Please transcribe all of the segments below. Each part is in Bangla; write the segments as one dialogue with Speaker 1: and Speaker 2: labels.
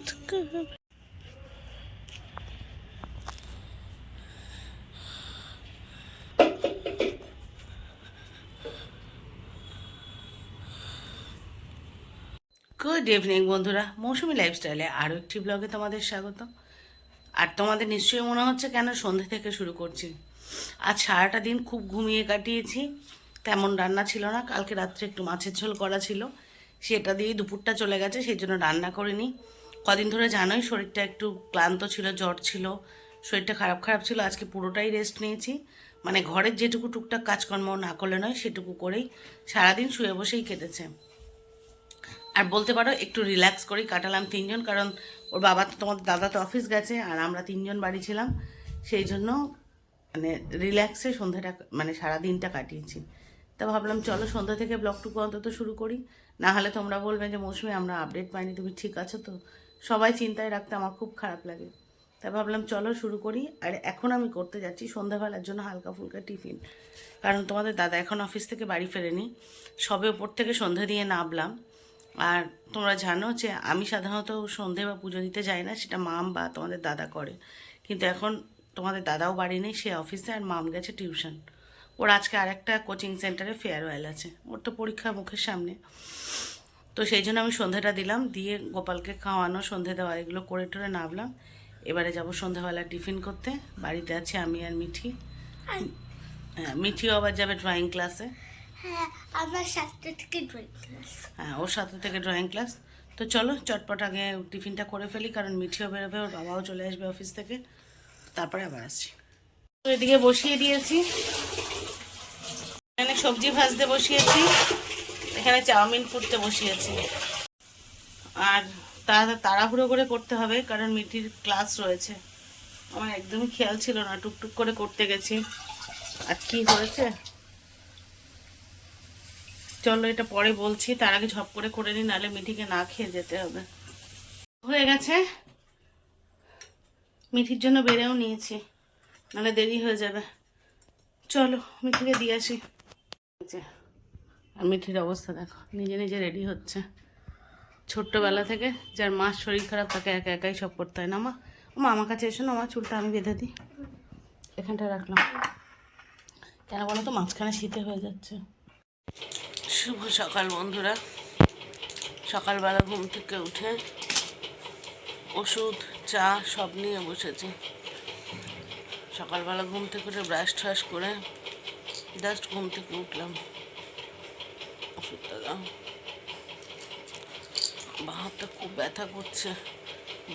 Speaker 1: গুড ইভিনিং বন্ধুরা। মৌসুমি লাইফস্টাইলে আরও একটি ব্লগে তোমাদের স্বাগত আর তোমাদের নিশ্চয়ই মনে হচ্ছে কেন সন্ধে থেকে শুরু করছি? আজ সারাটা দিন খুব ঘুমিয়ে কাটিয়েছি। তেমন রান্না ছিল না। কালকে রাত্রে একটু মাছের ঝোল করা ছিল। সেটা দিয়েই দুপুরটা চলে গেছে, সেই জন্য রান্না করিনি। কদিন ধরে জানোই শরীরটা একটু ক্লান্ত ছিল, জ্বর ছিল, শরীরটা খারাপ খারাপ ছিল, আজকে পুরোটাই রেস্ট নিয়েছি। মানে ঘরের যেটুকু টুকটাক কাজকর্ম না করলে নয়, সেটুকু করেই সারাদিন শুয়ে বসেই কেটেছে। আর বলতে পারো, একটু রিল্যাক্স করেই কাটালাম তিনজন, কারণ ওর বাবা তো তোমাদের দাদা তো অফিস গেছে, আর আমরা তিনজন বাড়ি ছিলাম। সেই জন্য মানে রিল্যাক্সে সন্ধ্যাটা মানে সারা দিনটা কাটিয়েছি। তা ভাবলাম, চলো সন্ধ্যা থেকে ব্লগটুকু অন্তত শুরু করি। না হলে তোমরা বলবে যে, মৌসুমি, আমরা আপডেট পাইনি, তুমি ঠিক আছো তো? সবাই চিন্তায় রাখতে আমার খুব খারাপ লাগে। তাই ভাবলাম, চলো শুরু করি। আর এখন আমি করতে যাচ্ছি সন্ধ্যাবেলার জন্য হালকা ফুলকা টিফিন। কারণ তোমাদের দাদা এখন অফিস থেকে বাড়ি ফেরেনি। সবে ওপর থেকে সন্ধ্যা দিয়ে নামলাম। আর তোমরা জানো যে আমি সাধারণত সন্ধে বা পুজো দিতে যাই না, সেটা মাম বা তোমাদের দাদা করে। কিন্তু এখন তোমাদের দাদাও বাড়ি নেই, সে অফিসে আর মাম গেছে টিউশন। ওর আজকে আরেকটা কোচিং সেন্টারে ফেয়ারওয়েল আছে। ওর তো পরীক্ষা মুখের সামনে। তো সেই জন্য আমি সন্ধ্যাটা দিলাম দিয়ে গোপালকে খাওয়ানো সন্ধে দেওয়া এগুলো করে টোরে নামলাম। এবারে যাব সন্ধ্যাবেলা টিফিন করতে। বাড়িতে আছে আমি আর মিঠি। হ্যাঁ মিঠিও আবার যাবে ড্রয়িং ক্লাসে
Speaker 2: হ্যাঁ আমার সাতটা থেকে ড্রয়িং ক্লাস
Speaker 1: হ্যাঁ ওর সাথে থেকে ড্রয়িং ক্লাস তো চলো চটপট আগে টিফিনটা করে ফেলি কারণ মিঠিও বেরোবে ওর বাবাও চলে আসবে অফিস থেকে। তারপরে আবার আসছি। তো এদিকে বসিয়ে দিয়েছি। এখানে সবজি ভাজতে বসিয়েছি। এখানে চাউমিন ফুটতে বসিয়েছি। আর তাড়া তাড়াহুড়ো করে করতে হবে, কারণ মিঠির ক্লাস রয়েছে। আমার একদমই খেয়াল ছিল না, টুকটুক করে করতে গেছি। আর কি হয়েছে? চলো এটা পরে বলছি, তার আগে ঝপ করে করে নিই, নাহলে মিঠিকে না খেয়ে যেতে হবে। হয়ে গেছে। মিঠির জন্য বেড়েও নিয়েছি, নাহলে দেরি হয়ে যাবে। চলো, মিঠিকে দিয়ে আসি। আর মিঠির অবস্থা দেখো, নিজে নিজে রেডি হচ্ছে। ছোট্টবেলা থেকে যার মার শরীর খারাপ, তাকে একা একাই সব করতে হয় না মা। মা, আমার কাছে এসো না আমার চুলটা আমি বেঁধে দিই। এখানটা রাখলাম। কেন বলো তো, মাঝখানে শীতে হয়ে যাচ্ছে। শুভ সকাল বন্ধুরা। সকালবেলা ঘুম থেকে উঠে ওষুধ, চা সব নিয়ে বসেছি। সকালবেলা ঘুম থেকে উঠে ব্রাশ ট্রাশ করে জাস্ট ঘুম থেকে উঠলাম। ওষুধটা দাও বাহাতটা খুব ব্যথা করছে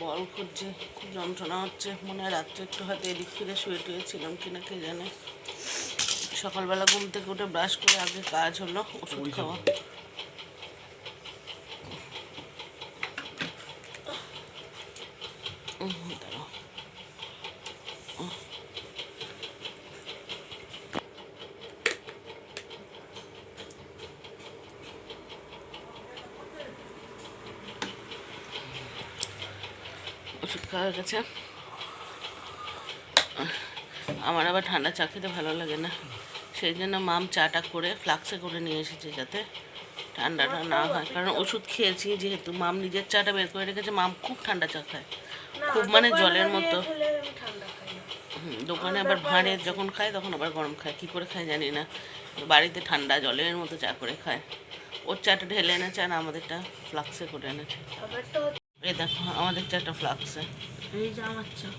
Speaker 1: বল করছে খুব যন্ত্রণা হচ্ছে মনে হয় রাত্রে একটু হয়তো এদিক ফিরে শুয়ে টুয়েছিলাম কিনা কে জানে। সকালবেলা ঘুম থেকে উঠে ব্রাশ করে আগে কাজ হলো ওষুধ খাওয়া। ওষুধ খাওয়া হয়ে গেছে। আমার আবার ঠান্ডা চা খেতে ভালো লাগে না। সেই জন্য মাম চাটা করে ফ্লাক্সে করে নিয়ে এসেছে যাতে ঠান্ডাটা না হয়। কারণ ওষুধ খেয়েছি যেহেতু মাম নিজের চাটা বের করে রেখেছে মাম খুব ঠান্ডা চা খায়। খুব মানে জলের মতো। দোকানে আবার ভাঁড়ে যখন খায় তখন আবার গরম খায়। কী করে খায় জানি না। বাড়িতে ঠান্ডা জলের মতো চা করে খায়। ওর চাটা ঢেলে এনেছে আর আমাদেরটা ফ্লাক্সে করে এনেছে। এই দেখো আমাদের চাটা ফ্লাক্সে
Speaker 3: এই যে আমার চা।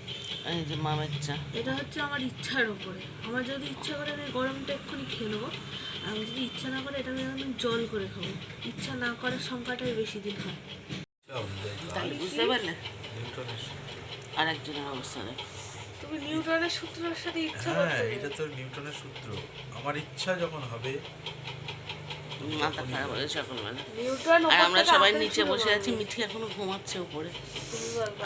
Speaker 1: এই যে মামের চা।
Speaker 3: এটা হচ্ছে আমার ইচ্ছার উপরে। আমার যদি ইচ্ছা করে আমি গরমটা এক্ষুনি খেয়ে নেব। আমি যদি ইচ্ছা না করে এটা আমি এখন জল করে খাব। ইচ্ছা না করার সংখ্যাটাই বেশি দিন হয়।
Speaker 1: তাহলে বুঝতে পারলে। আর একজনের অবস্থা দেখো।
Speaker 3: তুমি নিউটনের সূত্রের সাথে ইচ্ছা
Speaker 4: হ্যাঁ এটা তো নিউটনের সূত্র। আমার ইচ্ছা যখন হবে
Speaker 1: মাথা খারাপ হয়ে সকালবেলা আর আমরা সবাই নিচে বসে আছি মিঠি এখনও ঘুমাচ্ছে উপরে।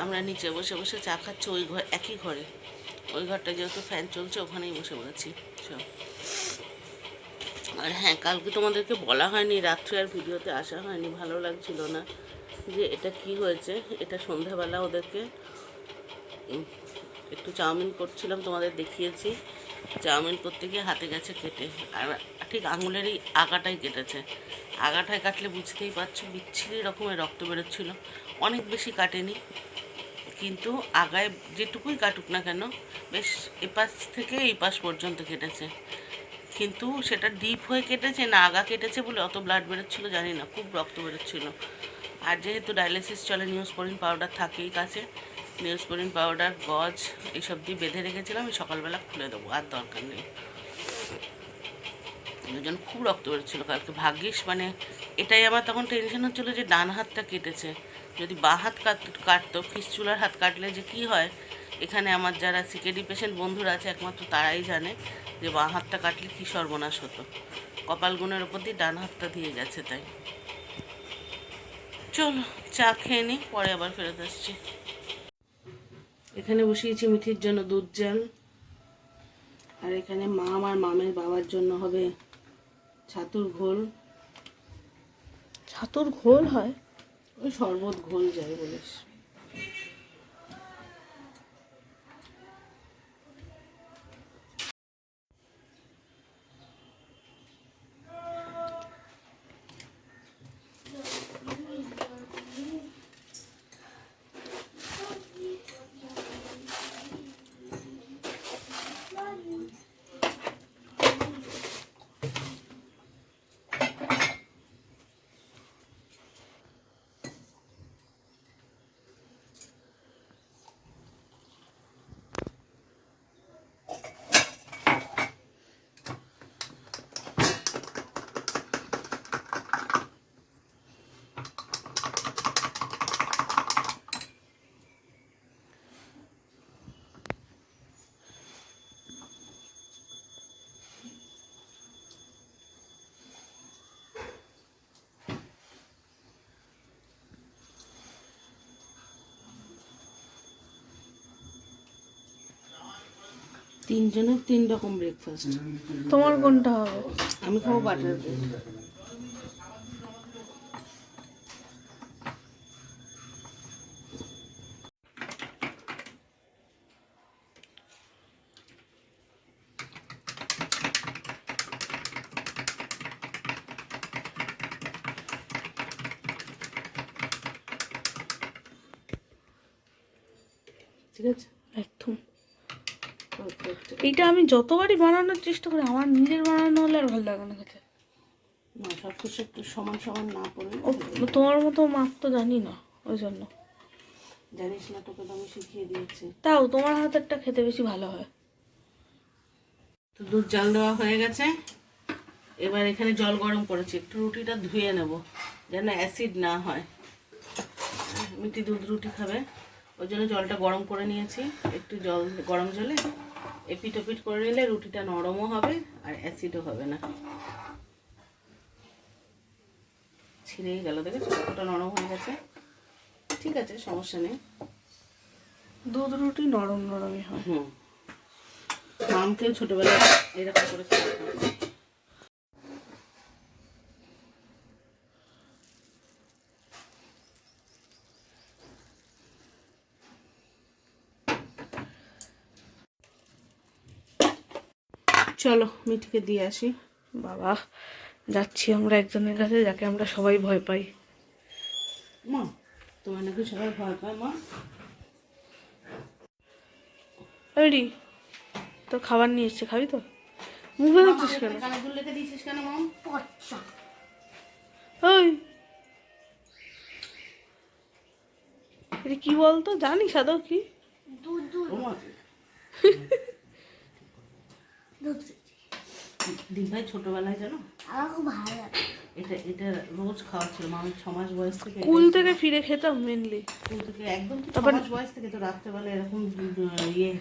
Speaker 1: আমরা নিচে বসে বসে চা খাচ্ছি ওই ঘর একই ঘরে। ওই ঘরটা যেহেতু ফ্যান চলছে ওখানেই বসে পড়েছি। সব আর হ্যাঁ কালকে তোমাদেরকে বলা হয়নি রাত্রে আর ভিডিওতে আসা হয়নি ভালো লাগছিল না যে এটা কি হয়েছে এটা সন্ধ্যাবেলা ওদেরকে একটু চাউমিন করছিলাম তোমাদের দেখিয়েছি। চাউমিন করতে গিয়ে হাতে গেছে কেটে। আর ঠিক আঙুলেরই আগাটাই কেটেছে। আগাটায় কাটলে বুঝতেই পারছ, বিচ্ছিরি রকমের রক্ত বেরোচ্ছিল। অনেক বেশি কাটেনি। কিন্তু আগায় যেটুকুই কাটুক না কেন, বেশ এপাশ থেকে এই পাশ পর্যন্ত কেটেছে। কিন্তু সেটা ডিপ হয়ে কেটেছে না আগা কেটেছে বলে অত ব্লাড বেরোচ্ছিলো জানি না, খুব রক্ত বেরোচ্ছিল। আর যেহেতু ডায়ালিসিস চলে নিউজ পাউডার থাকেই কাছে নিউজপোরিন পাউডার, গজ এইসব দিয়ে বেঁধে রেখেছিলাম, আমি সকালবেলা খুলে দেবো, আর দরকার নেই। জন্য খুব রক্ত বেরোচ্ছিলো, কালকে ভাগ্যিস মানে এটাই আমার তখন টেনশন হচ্ছিল যে ডান হাতটা কেটেছে। যদি বা হাত কাট, কাটতো, ফিসচুলার হাত কাটলে যে কি হয়, এখানে আমার যারা সিকেডি পেশেন্ট বন্ধুরা আছে, একমাত্র তারাই জানে যে বাঁ হাতটা কাটলে কী সর্বনাশ হতো। কপাল গুণের ওপর দিয়ে ডান হাতটা দিয়ে গেছে তাই। চলো, চা খেয়ে নিই পরে আবার ফেরত আসছি। এখানে বসিয়েছি মিঠির জন্য দুধ জ্যাল আর এখানে মা আমার মামের বাবার জন্য হবে ছাতুর ঘোল।
Speaker 3: ছাতুর ঘোল হয়?
Speaker 1: ওই শরবত ঘোল যায় বলিস। তিনজনের তিন রকম ব্রেকফাস্ট
Speaker 3: তোমার কোনটা হবে?
Speaker 1: আমি খাব বাটার ব্রেড ঠিক আছে
Speaker 3: একদম
Speaker 1: পারফেক্ট
Speaker 3: এইটা আমি যতবারই বানানোর চেষ্টা করি আমার নিজের বানানো হলে আর ভালো লাগে না খেতে।
Speaker 1: না সব কিছু একটু সমান সমান না পড়ে
Speaker 3: ও তোমার মতো মাপ তো জানি না ওই জন্য।
Speaker 1: জানিস না তোকে তো আমি শিখিয়ে দিয়েছি।
Speaker 3: তাও তোমার হাতেরটা খেতে বেশি ভালো হয়।
Speaker 1: তো দুধ জাল দেওয়া হয়ে গেছে। এবার এখানে জল গরম করেছি একটু রুটিটা ধুয়ে নেব যেন অ্যাসিড না হয়। মিটি দুধ রুটি খাবে ওই জন্য জলটা গরম করে নিয়েছি একটু জল গরম জলে। এপিট ওপিট করে নিলে রুটিটা নরমও হবে আর অ্যাসিডও হবে না। ছিঁড়েই গেল দেখেছ? কতটা নরম হয়ে গেছে? ঠিক আছে সমস্যা নেই।
Speaker 3: দুধ রুটি নরম নরমই হয়।
Speaker 1: হুম। মামকেও ছোটোবেলায় এরকম করে খাওয়াতাম। চলো মিঠিকে দিয়ে আসি।
Speaker 3: বাবা যাচ্ছি আমরা একজনের কাছে যাকে আমরা সবাই ভয় পাই।
Speaker 1: মা তোমার নাকি সবাই ভয় পায় মা।
Speaker 3: রেডি তোর খাবার নিয়ে এসছে খাবি তো? মুখে দেখছিস কেন?
Speaker 1: দিয়েছিস কেন মাম
Speaker 3: ওই কি বলতো? জানিস আদৌ কি?
Speaker 2: দুধ দুধ। দুধ
Speaker 1: ছোটবেলায় জানো?
Speaker 2: আমার খুব ভালো লাগে।
Speaker 1: এটা এটা রোজ খাওয়াচ্ছিল মা আমি ছ মাস বয়স থেকে
Speaker 3: স্কুল থেকে ফিরে খেতাম মেনলি
Speaker 1: স্কুল থেকে একদম তো ছ মাস বয়স থেকে তো রাত্রেবেলা এরকম ইয়ে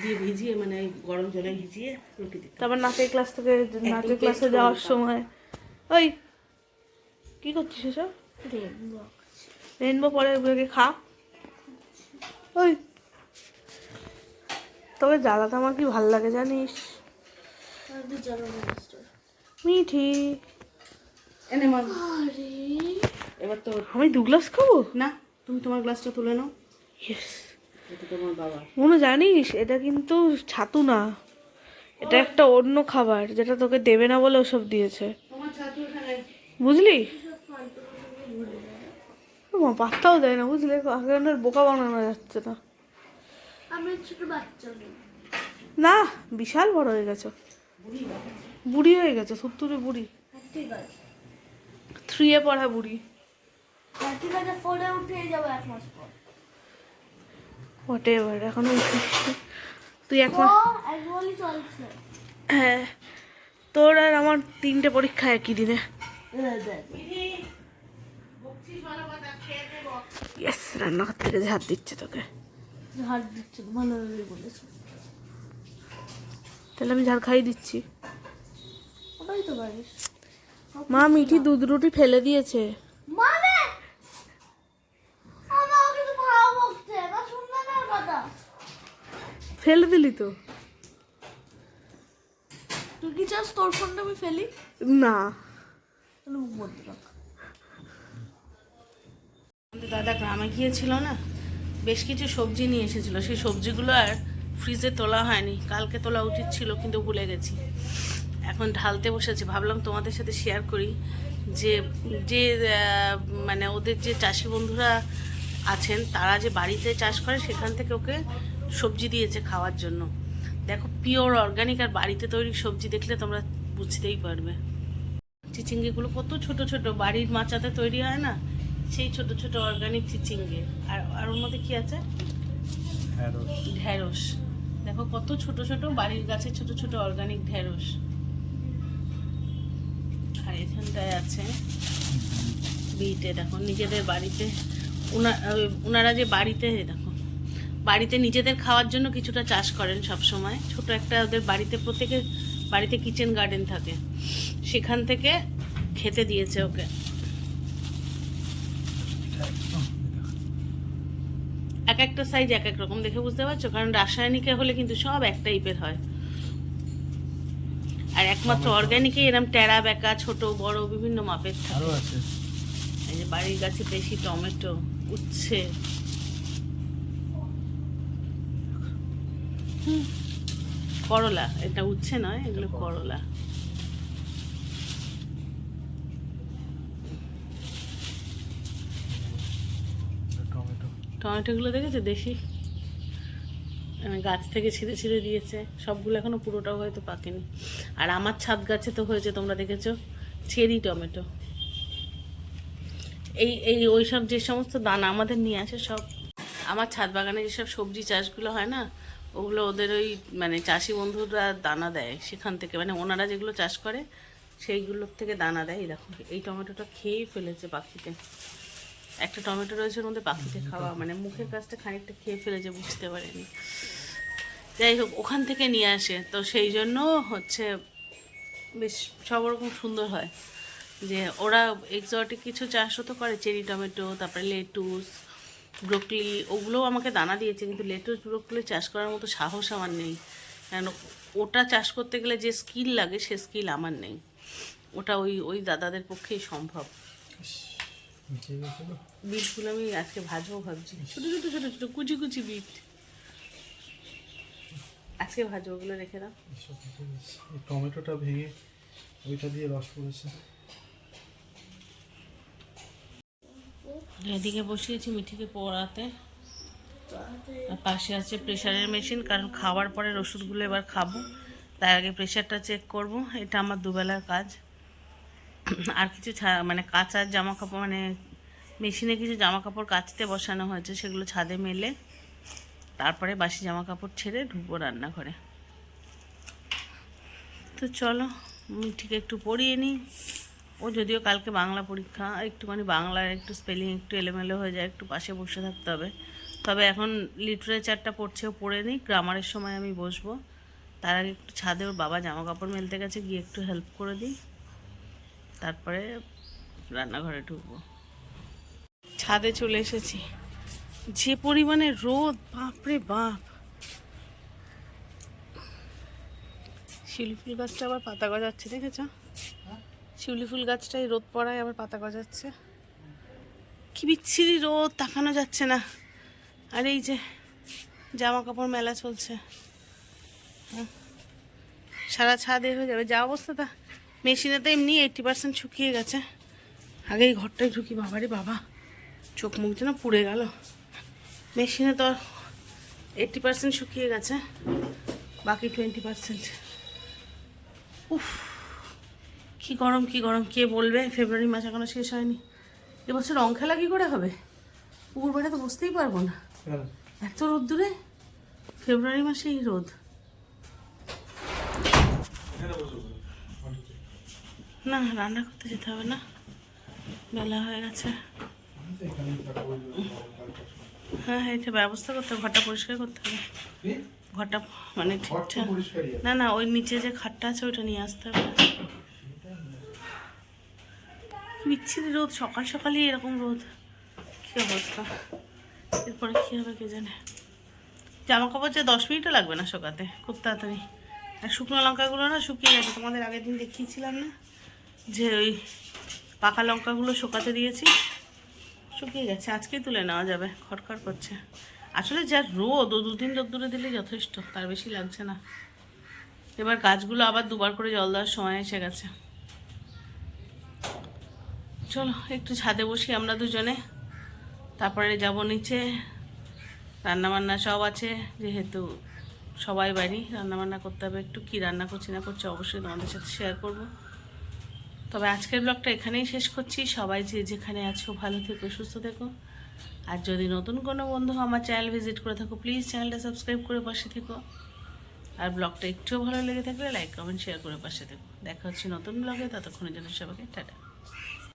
Speaker 1: দিয়ে ভিজিয়ে মানে গরম জলে ভিজিয়ে রুটি দিতাম।
Speaker 3: তারপর নাচের ক্লাস থেকে নাচের ক্লাসে যাওয়ার সময়। ওই কি করছিস এসব?
Speaker 2: রেনবো
Speaker 3: রেনবো পরে ওগুলোকে খা। ওই তবে জ্বালাতে আমার কি ভালো লাগে জানিস? মিঠি
Speaker 1: এনে মা
Speaker 2: আরে।
Speaker 1: এবার তো
Speaker 3: আমি দু গ্লাস খাব?
Speaker 1: না তুমি তোমার গ্লাসটা তুলে নাও।
Speaker 3: ইয়েস
Speaker 1: এটা তোমার বাবা
Speaker 3: মনে জানিস এটা কিন্তু ছাতু না। এটা একটা অন্য খাবার যেটা তোকে দেবে না বলে ওসব দিয়েছে। বুঝলি? পাত্তাও দেয় না বুঝলি? আর বোকা বানানো যাচ্ছে না।
Speaker 2: আমি ছোট বাচ্চা নেই
Speaker 3: না বিশাল বড় হয়ে গেছো। বুড়ি হয়ে গেছে। সত্তরে বুড়ি।
Speaker 2: ঠিক আছে
Speaker 3: থ্রি এ পড়া বুড়ি। হোয়াট এভার এখনও তুই এখন হ্যাঁ তোর আর আমার তিনটে পরীক্ষা একই দিনে। ইয়েস রান্নাঘর থেকে ঝাড় দিচ্ছে তোকে।
Speaker 2: ঝাড় দিচ্ছে ভালো বলেছে।
Speaker 3: তাহলে আমি ঝাড় খাই দিচ্ছি।
Speaker 2: ওটাই তো পারিস
Speaker 3: মা মিঠি দুধ রুটি ফেলে দিয়েছে।
Speaker 2: মানে?
Speaker 3: ফেলে দিলি তো।
Speaker 2: তুই কি চাস তোর ফোনটা আমি ফেলি?
Speaker 3: না।
Speaker 2: তাহলে মুখ বন্ধ রাখ
Speaker 1: আমাদের দাদা গ্রামে গিয়েছিল না বেশ কিছু সবজি নিয়ে এসেছিল। সেই সবজিগুলো আর ফ্রিজে তোলা হয়নি। কালকে তোলা উচিত ছিল কিন্তু ভুলে গেছি। এখন ঢালতে বসেছি। ভাবলাম তোমাদের সাথে শেয়ার করি যে যে মানে ওদের যে চাষি বন্ধুরা আছেন তারা যে বাড়িতে চাষ করে সেখান থেকে ওকে সবজি দিয়েছে খাওয়ার জন্য। দেখো পিওর অর্গানিক আর বাড়িতে তৈরি সবজি দেখলে তোমরা বুঝতেই পারবে। চিচিঙ্গিগুলো কত ছোট ছোট বাড়ির মাচাতে তৈরি হয় না? সেই ছোট ছোট অর্গানিক চিচিঙ্গে। আর আর ওর মধ্যে কি আছে?
Speaker 4: ঢ্যাঁড়স
Speaker 1: ঢ্যাঁড়স দেখো কত ছোট ছোট বাড়ির গাছে ছোট ছোট অর্গানিক ঢেঁড়স। আর এখানটায় আছে বিটে দেখো, নিজেদের বাড়িতে ওনারা যে বাড়িতে দেখো, বাড়িতে নিজেদের খাওয়ার জন্য কিছুটা চাষ করেন সব সময় ছোট একটা ওদের বাড়িতে, প্রত্যেকের বাড়িতে কিচেন গার্ডেন থাকে। সেখান থেকে খেতে দিয়েছে ওকে। এক একটা সাইজ এক এক রকম দেখে বুঝতে পারছ? কারণ রাসায়নিকে হলে কিন্তু সব এক টাইপের হয়। আর একমাত্র অর্গ্যানিকে এরম টেরা বেকা ছোট বড় বিভিন্ন মাপের
Speaker 4: আরও আছে।
Speaker 1: এই যে বাড়ির গাছে বেশি টমেটো উচ্ছে। করলা এটা উচ্ছে নয় এগুলো করলা
Speaker 4: টমেটো
Speaker 1: টমেটোগুলো দেখেছ? মানে গাছ থেকে ছিঁড়ে ছিঁড়ে দিয়েছে। সবগুলো এখনও পুরোটাও হয়তো পাকেনি। আর আমার ছাদ গাছে তো হয়েছে, তোমরা দেখেছ? Cherry tomato. এই এই ওই সব যে সমস্ত দানা আমাদের নিয়ে আসে সব, আমার ছাদ বাগানে যেসব সবজি চাষগুলো হয় না, ওগুলো ওদের ওই মানে চাষি বন্ধুরা দানা দেয় সেখান থেকে। মানে ওনারা যেগুলো চাষ করে, সেইগুলোর থেকে দানা দেয়। দেখো, এই টমেটোটা খেয়েই ফেলেছে পাখিতে। একটা টমেটো রয়েছে ওর মধ্যে পাখিতে খাওয়া মানে মুখের কাছটা খানিকটা খেয়ে ফেলেছে বুঝতে পারেনি। যাই হোক ওখান থেকে নিয়ে আসে। তো সেই জন্য হচ্ছে বেশ সব রকম সুন্দর হয়। যে ওরা এক্সটিক কিছু চাষও তো করে চেরি টমেটো তারপরে লেটুস ব্রোকলি ওগুলোও আমাকে দানা দিয়েছে কিন্তু লেটুস ব্রোকলি চাষ করার মতো সাহস আমার নেই। কেন ওটা চাষ করতে গেলে যে স্কিল লাগে সে স্কিল আমার নেই। ওটা ওই ওই দাদাদের পক্ষেই সম্ভব। বিটগুলো আমি আজকে ভাজবো ভাবছি। ছোটো ছোটো ছোটো ছোটো কুচি কুচি বিট। আজকে ভাজবো ওগুলো রেখে দাও।
Speaker 4: টমেটোটা ভেঙে ওইটা দিয়ে রস পড়েছে
Speaker 1: এদিকে বসিয়েছি মিঠিকে পড়াতে। আর পাশে আছে প্রেশারের মেশিন কারণ খাওয়ার পরের ওষুধগুলো এবার খাব। তার আগে প্রেশারটা চেক করব এটা আমার দুবেলার কাজ। আর কিছু মানে কাঁচার জামা কাপড় মানে মেশিনে কিছু জামা কাপড় কাচতে বসানো হয়েছে, সেগুলো ছাদে মেলে তারপরে বাসি জামা কাপড় ছেড়ে ঢুকবো রান্নাঘরে। তো চলো, মিঠিকে একটু পড়িয়ে নিই। ও যদিও কালকে বাংলা পরীক্ষা, একটুখানি বাংলার একটু স্পেলিং একটু এলোমেলো হয়ে যায়, একটু পাশে বসে থাকতে হবে। তবে এখন লিটারেচারটা পড়ছেও পড়ে নিই গ্রামারের সময় আমি বসবো। তার আগে একটু ছাদে ওর বাবা জামা কাপড় মেলতে গেছে, গিয়ে একটু হেল্প করে দিই। তারপরে রান্নাঘরে ঢুকবো। ছাদে চলে এসেছি। যে পরিমাণে রোদ, বাপরে বাপ। শিউলি ফুল গাছটা আবার পাতা গজাচ্ছে, দেখেছ? শিউলি ফুল গাছটাই রোদ পড়ায়, আবার পাতা গজাচ্ছে। কি বিচ্ছিরি রোদ, তাকানো যাচ্ছে না। আর এই যে জামা কাপড় মেলা চলছে। সারা ছাদ এ হয়ে যাবে। যা অবস্থাটা মেশিনে তো এমনি এইটটি পার্সেন্ট শুকিয়ে গেছে। আগে এই ঘরটায় ঢুকি বাবারে বাবা চোখ মুখ যেন পুড়ে গেল। মেশিনে তো এইটটি পার্সেন্ট শুকিয়ে গেছে বাকি টোয়েন্টি পার্সেন্ট উফ কি গরম কি গরম কে বলবে? ফেব্রুয়ারি মাস এখনও শেষ হয়নি। এবছর রং খেলা কি করে হবে? পুকুর পাড়ে তো বসতেই পারব না। এত রোদ্দুরে? ফেব্রুয়ারি মাসেই রোদ। না রান্না করতে যেতে হবে না। বেলা হয়ে গেছে। হ্যাঁ এটা ব্যবস্থা করতে হবে ঘরটা পরিষ্কার করতে হবে। ঘরটা মানে ঠিকঠাক। না না ওই নিচে যে খাটটা আছে ওইটা নিয়ে আসতে হবে। বিচ্ছিরি রোদ সকাল সকালই এরকম রোদ। কী অবস্থা? এরপরে কী হবে কে জানে? জামা কাপড় যে দশ মিনিটও লাগবে না শোকাতে খুব তাড়াতাড়ি। আর শুকনো লঙ্কাগুলো না শুকিয়ে গেছে তোমাদের আগের দিন দেখিয়েছিলাম না? যে ওই পাকা লঙ্কাগুলো শুকাতে দিয়েছি, শুকিয়ে গেছে আজকেই তুলে নেওয়া যাবে খটখট করছে। আসলে যা রোদ, ও দুদিন রোদ্দুরে দিলে যথেষ্ট, তার বেশি লাগছে না। এবার গাছগুলো আবার দুবার করে জল দেওয়ার সময় এসে গেছে। চলো, একটু ছাদে বসি আমরা দুজনে, তারপরে যাব নিচে, রান্নাবান্না সব আছে, যেহেতু সবাই বাড়ি, রান্নাবান্না করতে হবে, একটু কী রান্না করছি না করছি অবশ্যই তোমাদের সাথে শেয়ার করব। তবে আজকের ব্লগটা এখানেই শেষ করছি। সবাই যে যেখানে আছো, ভালো থেকো, সুস্থ থেকো। আর যদি নতুন কোনো বন্ধু আমার চ্যানেল ভিজিট করে থাকো, প্লিজ চ্যানেলটা সাবস্ক্রাইব করে পাশে থেকো। আর ব্লগটা একটুও ভালো লেগে থাকলে লাইক, কমেন্ট শেয়ার করে পাশে থেকো। দেখা হচ্ছে নতুন ব্লগে, ততক্ষণের জন্য সবাইকে টাটা।